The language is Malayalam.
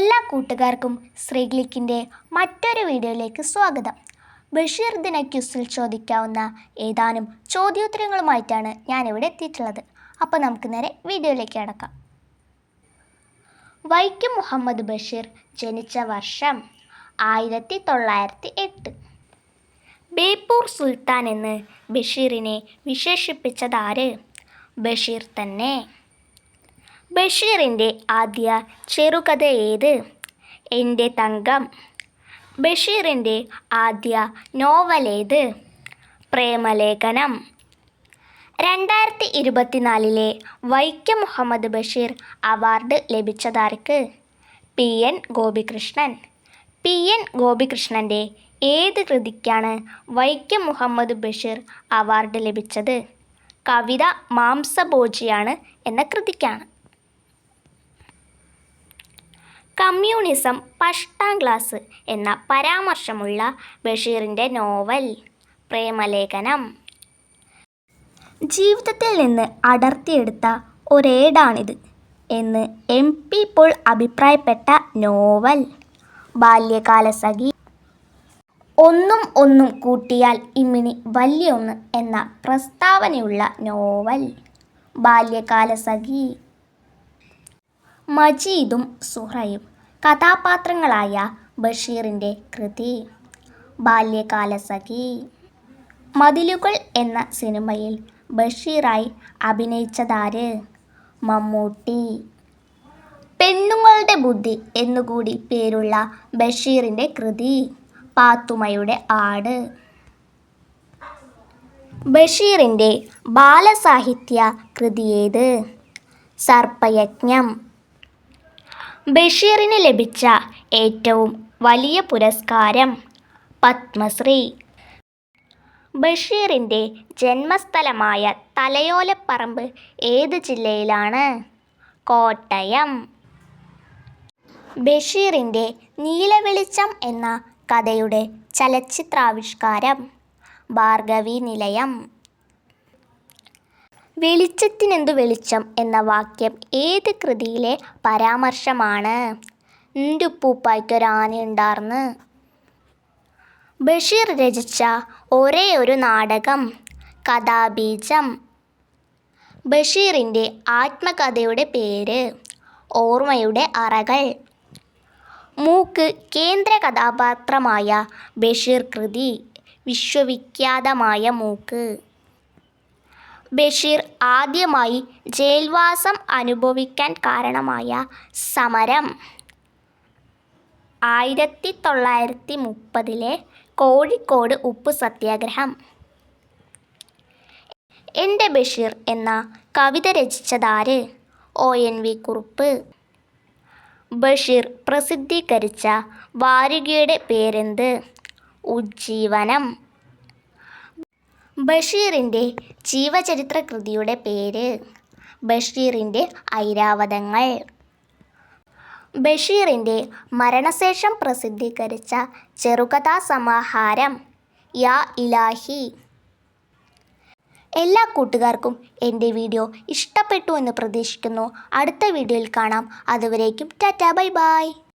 എല്ലാ കൂട്ടുകാർക്കും ശ്രീഗ്ലിക്കിന്റെ മറ്റൊരു വീഡിയോയിലേക്ക് സ്വാഗതം. ബഷീർ ദിന ക്യൂസിൽ ചോദിക്കാവുന്ന ഏതാനും ചോദ്യോത്തരങ്ങളുമായിട്ടാണ് ഞാനിവിടെ എത്തിയിട്ടുള്ളത്. അപ്പോൾ നമുക്ക് നേരെ വീഡിയോയിലേക്ക് അടക്കാം വൈക്കം മുഹമ്മദ് ബഷീർ ജനിച്ച വർഷം ആയിരത്തി തൊള്ളായിരത്തി എട്ട് ബേപ്പൂർ സുൽത്താൻ എന്ന് ബഷീറിനെ വിശേഷിപ്പിച്ചതാര്? ബഷീർ തന്നെ. ബഷീറിന്റെ ആദ്യ ചെറുകഥ ഏത്? എന്റെ തങ്കം. ബഷീറിന്റെ ആദ്യ നോവലേത് പ്രേമലേഖനം. രണ്ടായിരത്തി ഇരുപത്തിനാലിലെ Vaikom Muhammad Basheer award ലഭിച്ചതാർക്ക്? P N Gopikrishnan. P N ഗോപികൃഷ്ണന്റെ ഏത് കൃതിക്കാണ് വൈക്കം മുഹമ്മദ് ബഷീർ അവാർഡ് ലഭിച്ചത്? കവിത മാംസഭോജിയാണ് എന്ന കൃതിക്കാണ്. കമ്മ്യൂണിസം പഷ്ടാം ക്ലാസ് എന്ന പരാമർശമുള്ള ബഷീറിന്റെ നോവൽ. പ്രേമലേഖനം. ജീവിതത്തിൽ നിന്ന് അടർത്തിയെടുത്ത ഒരേടാണിത് എന്ന് എം പി പോൾ അഭിപ്രായപ്പെട്ട നോവൽ. ബാല്യകാലസഖി ഒന്നും ഒന്നും കൂട്ടിയാൽ ഇമ്മിണി വലിയ ഒന്ന് എന്ന പ്രസ്താവനയുള്ള നോവൽ. ബാല്യകാലസഖി മജീദും സുഹറയും കഥാപാത്രങ്ങളായ ബഷീറിന്റെ കൃതി ബാല്യകാലസഖി മതിലുകൾ എന്ന സിനിമയിൽ ബഷീറായി അഭിനയിച്ചതാര്? മമ്മൂട്ടി. പെണ്ണുങ്ങളുടെ ബുദ്ധി എന്നുകൂടി പേരുള്ള ബഷീറിന്റെ കൃതി പാത്തുമ്മയുടെ ആട്. ബഷീറിന്റെ ബാലസാഹിത്യ കൃതിയേത് സർപ്പയജ്ഞം. ബഷീറിന് ലഭിച്ച ഏറ്റവും വലിയ പുരസ്കാരം പത്മശ്രീ. ബഷീറിന്റെ ജന്മസ്ഥലമായ തലയോലപ്പറമ്പ് ഏത് ജില്ലയിലാണ്? കോട്ടയം. ബഷീറിന്റെ നീലവെളിച്ചം എന്ന കഥയുടെ ചലച്ചിത്രാവിഷ്കാരം. ഭാർഗവി നിലയം. വെളിച്ചത്തിനെന്തു വെളിച്ചം എന്ന വാക്യം ഏത് കൃതിയിലെ പരാമർശമാണ്? ഉപ്പായ്ക്കൊരാനയുണ്ടാർന്ന് ബഷീർ രചിച്ച ഒരേ ഒരു നാടകം കഥാബീജം. ബഷീറിന്റെ ആത്മകഥയുടെ പേര് ഓർമ്മയുടെ അറകൾ. മൂക്ക് കേന്ദ്ര കഥാപാത്രമായ ബഷീർ കൃതി വിശ്വവിഖ്യാതമായ മൂക്ക്. ബഷീർ ആദ്യമായി ജയിൽവാസം അനുഭവിക്കാൻ കാരണമായ സമരം. ആയിരത്തി തൊള്ളായിരത്തി മുപ്പതിലെ കോഴിക്കോട് ഉപ്പ് സത്യാഗ്രഹം. എന്റെ ബഷീർ എന്ന കവിത രചിച്ചതാര്? O. N. V. Kurup. Basheer പ്രസിദ്ധീകരിച്ച വാരികയുടെ പേരെന്ത്? ഉജ്ജീവനം. ബഷീറിന്റെ ജീവചരിത്ര കൃതിയുടെ പേര് ബഷീറിന്റെ ഐരാവതങ്ങൾ. ബഷീറിന്റെ മരണശേഷം പ്രസിദ്ധീകരിച്ച ചെറുകഥാ സമാഹാരം യാ ഇലാഹി. എല്ലാ കൂട്ടുകാർക്കും എന്റെ വീഡിയോ ഇഷ്ടപ്പെട്ടു എന്ന് പ്രതീക്ഷിക്കുന്നു. അടുത്ത വീഡിയോയിൽ കാണാം. അതുവരേക്കും ടാറ്റ ബൈ ബൈ.